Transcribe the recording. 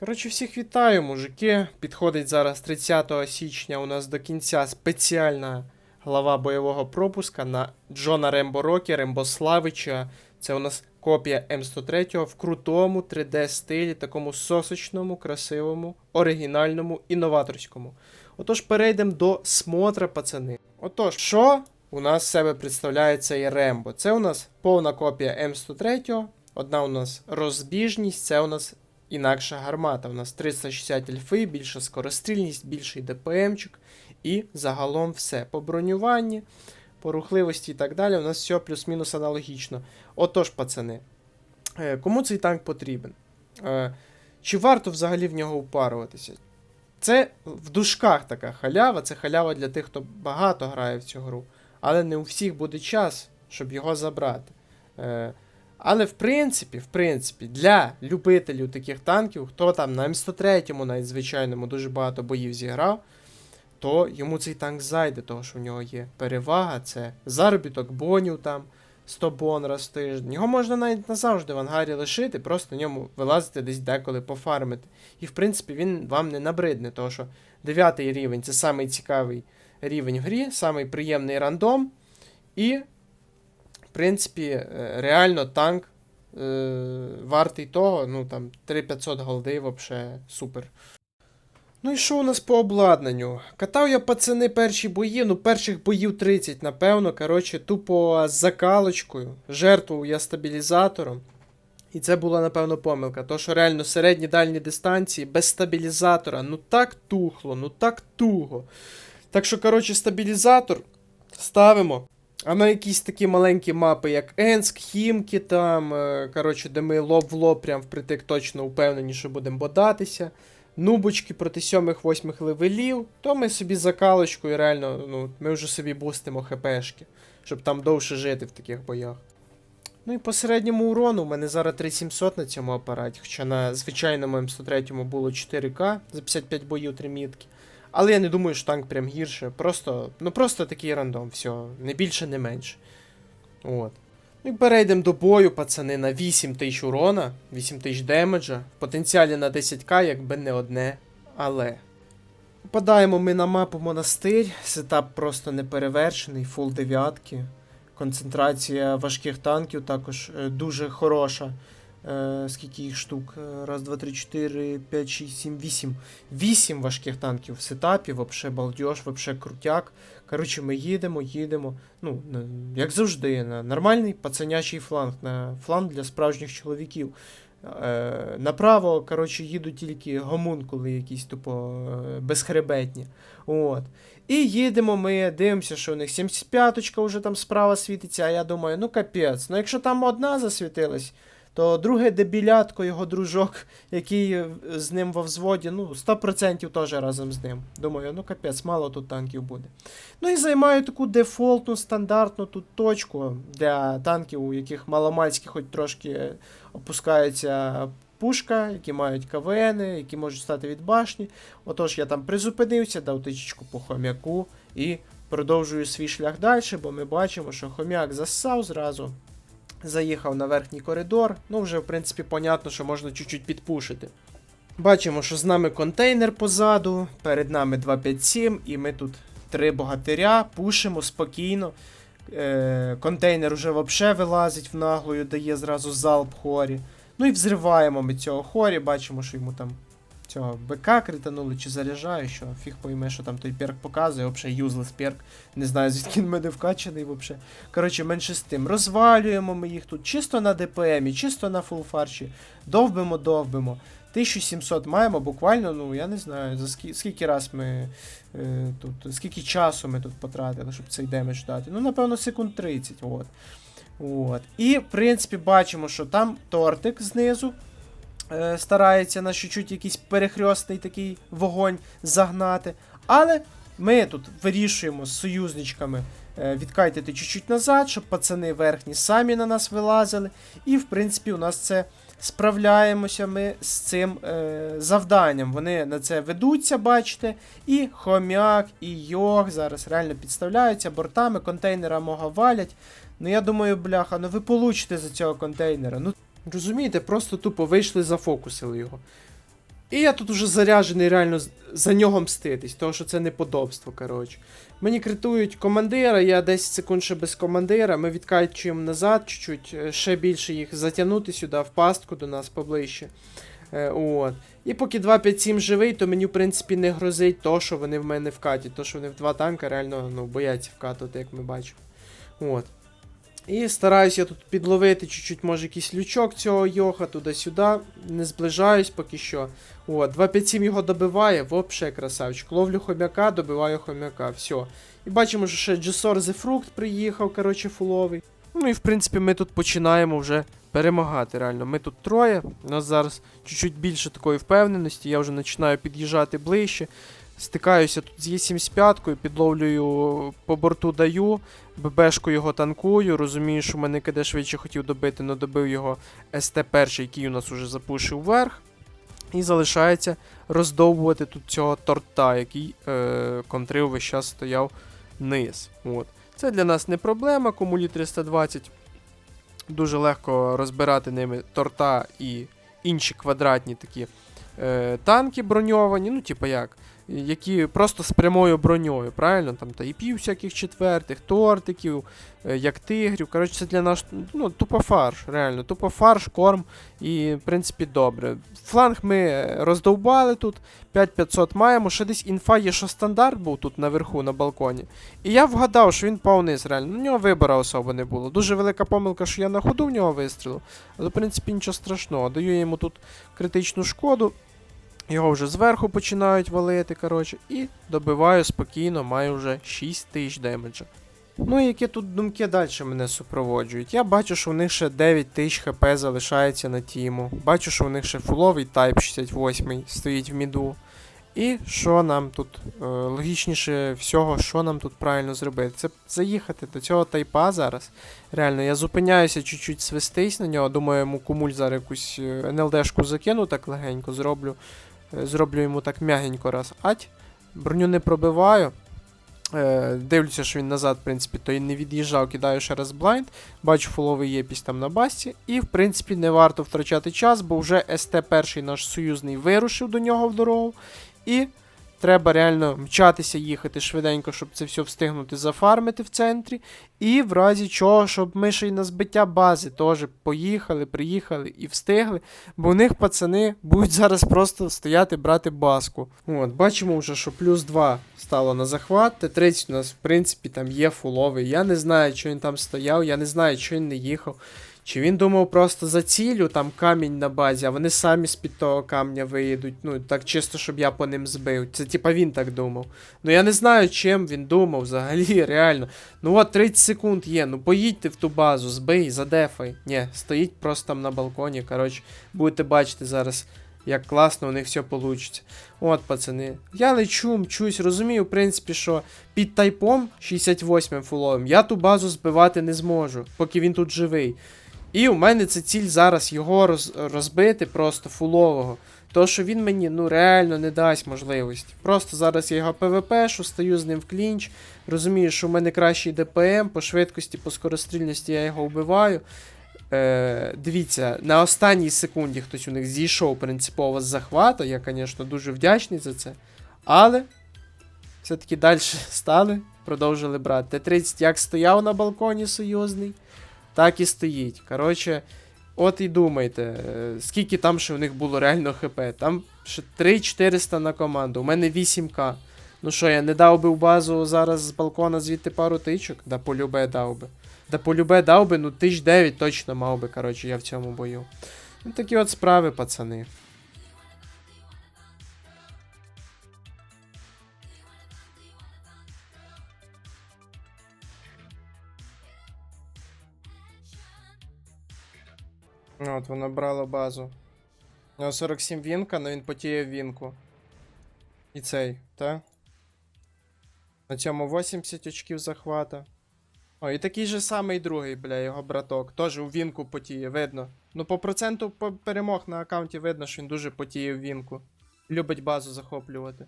Коротше, всіх вітаю, мужики. Підходить зараз 30 січня у нас до кінця спеціальна глава бойового пропуска на Джона Рембо Рокі, Рембо Славича. Це у нас копія М103 в крутому 3D стилі, такому сосочному, красивому, оригінальному, інноваторському. Отож, перейдемо до смотра, пацани. Отож, що у нас себе представляє цей Рембо? Це у нас повна копія М103, одна у нас розбіжність, це у нас інакша гармата. У нас 360 альфи, більша скорострільність, більший ДПМчик і загалом все. По бронюванні, по рухливості і так далі, у нас все плюс-мінус аналогічно. Отож, пацани, е, кому цей танк потрібен? Е, Чи варто взагалі в нього упаруватися? Це в дужках така халява, це халява для тих, хто багато грає в цю гру. Але не у всіх буде час, щоб його забрати. Але в принципі, в принципі, для любителів таких танків, хто там на М103, навіть звичайному, дуже багато боїв зіграв, то йому цей танк зайде, тому що в нього є перевага, це заробіток бонів там 100 бон раз в тиждень. Його можна навіть назавжди в ангарі лишити, просто на ньому вилазити десь деколи пофармити. І в принципі він вам не набридне, тому що 9 рівень це самий цікавий рівень в грі, самий приємний рандом. І принципі, е, реально танк е, вартий того, ну там 3500 голди, вообще супер. Ну і що у нас по обладнанню? Катав я пацани перші бої, ну перших боїв 30, напевно. Коротше, тупо з закалочкою. Жертвував я стабілізатором. І це була, напевно, помилка. То, що реально середні дальні дистанції без стабілізатора, ну так тухло, ну так туго. Так що, коротше, стабілізатор ставимо. А на якісь такі маленькі мапи, як Енск, Хімки, там, е, коротше, де ми лоб в лоб прям впритик точно впевнені, що будемо бодатися. Нубочки проти сьомих восьмих левелів, то ми собі закалочкою реально, ну, ми вже собі бустимо хпшки, щоб там довше жити в таких боях. Ну і по середньому урону у мене зараз 3700 на цьому апараті, хоча на звичайному М103 було 4К за 55 боїв 3 мітки. Але я не думаю, що танк прям гірше. Просто, ну просто такий рандом, все, не більше, не менше. От. Ну і перейдемо до бою, пацани, на 8 тисяч урона, 8 тисяч демеджа, в потенціалі на 10к, якби не одне. Але. Попадаємо ми на мапу монастир, сетап просто неперевершений, фул дев'ятки. Концентрація важких танків також е, дуже хороша. Е, скільки їх штук? Е, Раз, два, три, чотири, п'ять, шість, сім, вісім. Вісім важких танків в сетапі, вообще балдеж, вообще крутяк. Коротше, ми їдемо, їдемо. Ну, як завжди, на нормальний пацанячий фланг, на фланг для справжніх чоловіків. Е, направо, коротше, їдуть тільки гомункули якісь тупо безхребетні. От. І їдемо ми, дивимося, що у них 75-ка вже там справа світиться, а я думаю, ну капець, ну якщо там одна засвітилась, то друге дебілятко, його дружок, який е, з ним во взводі, ну, 100% теж разом з ним. Думаю, ну капець, мало тут танків буде. Ну і займаю таку дефолтну, стандартну тут точку для танків, у яких маломальські хоч трошки е, опускається пушка, які мають КВН, які можуть стати від башні. Отож, я там призупинився, дав тичечку по хомяку і продовжую свій шлях далі, бо ми бачимо, що хомяк зассав зразу. Заїхав на верхній коридор. Ну, вже, в принципі, понятно, що можна чуть-чуть підпушити. Бачимо, що з нами контейнер позаду, перед нами 257, і ми тут три богатиря, пушимо спокійно. Е, контейнер уже взагалі вилазить в наглою, дає зразу залп хорі. Ну і взриваємо ми цього хорі, бачимо, що йому там цього БК кританули чи заряджає, що фіг пойме, що там той перк показує, взагалі юзлес перк. Не знаю, звідки він мене вкачаний взагалі. Коротше, менше з тим. Розвалюємо ми їх тут чисто на ДПМі, чисто на фулфарші. Довбимо, довбимо. 1700 маємо буквально, ну я не знаю, за скільки, скільки раз ми е, тут, скільки часу ми тут потратили, щоб цей демедж дати. Ну, напевно, секунд 30. От. От. І, в принципі, бачимо, що там тортик знизу старається на чуть-чуть якийсь перехрестний такий вогонь загнати. Але ми тут вирішуємо з союзничками е, відкайтити чуть-чуть назад, щоб пацани верхні самі на нас вилазили. І, в принципі, у нас це справляємося ми з цим е, завданням. Вони на це ведуться, бачите. І хомяк, і йог зараз реально підставляються бортами, контейнера мого валять. Ну я думаю, бляха, ну ви получите за цього контейнера. Ну, розумієте, просто тупо вийшли, зафокусили його. І я тут уже заряджений реально за нього мститись, тому що це неподобство, коротше. Мені критують командира, я 10 секунд ще без командира, ми відкачуємо назад чуть-чуть, е, ще більше їх затягнути сюди, в пастку до нас поближче. Е, от. І поки 257 живий, то мені, в принципі, не грозить то, що вони в мене вкатять. То, що вони в два танка реально ну, бояться вкатувати, як ми бачимо. От. І стараюсь я тут підловити чуть-чуть, може, якийсь лючок цього йоха туди-сюди. Не зближаюсь поки що. От, 257 його добиває, вообще красавчик. Ловлю хомяка, добиваю хомяка, все. І бачимо, що ще Джесор The Fruit приїхав, коротше, фуловий. Ну і в принципі ми тут починаємо вже перемагати. Реально. Ми тут троє. У нас зараз чуть-чуть більше такої впевненості. Я вже починаю під'їжджати ближче. Стикаюся тут з Є75, підловлюю по борту даю, ББшку його танкую. Розумію, що мене КД швидше хотів добити, але добив його СТ-1, який у нас уже запушив вверх. І залишається роздовбувати тут цього торта, який е, контрив весь час стояв низ. От. Це для нас не проблема, кумулі 320. Дуже легко розбирати ними торта і інші квадратні такі е, танки броньовані, ну, типу як, які просто з прямою броньою, правильно? Там та і пів всяких четвертих, тортиків, е, як тигрів. Коротше, це для нас ну, тупо фарш, реально, тупо фарш, корм і, в принципі, добре. Фланг ми роздовбали тут, 5500 маємо. Ще десь інфа є, що стандарт був тут наверху на балконі. І я вгадав, що він пав реально. Ну, У нього вибору особо не було. Дуже велика помилка, що я на ходу в нього вистрілив. Але, в принципі, нічого страшного. Даю йому тут критичну шкоду. Його вже зверху починають валити, коротше, і добиваю спокійно, маю вже 6 тисяч демеджа. Ну і які тут думки далі мене супроводжують? Я бачу, що у них ще 9 тисяч хп залишається на тіму. Бачу, що у них ще фуловий тайп 68 стоїть в міду. І що нам тут е, логічніше всього, що нам тут правильно зробити? Це заїхати до цього тайпа зараз. Реально, я зупиняюся чуть-чуть свистись на нього. Думаю, йому кумуль зараз якусь е, НЛДшку закину так легенько, зроблю. Е, Зроблю йому так м'ягенько раз. Ать. Броню не пробиваю. Е, дивлюся, що він назад, в принципі, то і не від'їжджав, кидаю ще раз блайнд. Бачу, фуловий єпісь там на басті. І, в принципі, не варто втрачати час, бо вже СТ-1 наш союзний вирушив до нього в дорогу. І треба реально мчатися, їхати швиденько, щоб це все встигнути зафармити в центрі. І в разі чого, щоб ми ще й на збиття бази теж поїхали, приїхали і встигли. Бо у них пацани будуть зараз просто стояти брати баску. От, бачимо вже, що плюс 2 стало на захват. Т-30 у нас, в принципі, там є фуловий. Я не знаю, що він там стояв, я не знаю, що він не їхав. Чи він думав просто за цілю, там камінь на базі, а вони самі з-під того камня виїдуть. Ну, так чисто, щоб я по ним збив. Це типа він так думав. Ну я не знаю, чим він думав взагалі, реально. Ну от 30 секунд є. Ну поїдьте в ту базу, збий, задефай. Ні, стоїть просто там на балконі. Коротше, будете бачити зараз, як класно у них все вийде. От, пацани. Я лечу, мчусь, розумію, в принципі, що під тайпом 68 фуловим я ту базу збивати не зможу, поки він тут живий. І у мене це ціль зараз його роз, розбити просто фулового. То, що він мені ну реально не дасть можливості. Просто зараз я його ПВП, що стою з ним в клінч. Розумію, що в мене кращий ДПМ, по швидкості, по скорострільності я його вбиваю. Е, дивіться, на останній секунді хтось у них зійшов принципово з захвату. Я, звісно, дуже вдячний за це. Але все-таки далі стали, продовжили брати. Т-30 як стояв на балконі союзний, так і стоїть. Коротше, от і думайте, е, скільки там ще у них було реально ХП. Там ще 3400 на команду, у мене 8к. Ну що, я не дав би в базу зараз з балкона звідти пару тичок? Да полюбе дав би. Да полюбе дав би, ну тисяч 9 точно мав би, коротше, я в цьому бою. Ну такі от справи, пацани. От, воно брало базу. У нього 47 вінка, але він потіє вінку. І цей, та? На цьому 80 очків захвата. О, і такий же самий другий, бля, його браток. Теж у вінку потіє, видно. Ну, по проценту перемог на аккаунті видно, що він дуже потіє в вінку. Любить базу захоплювати.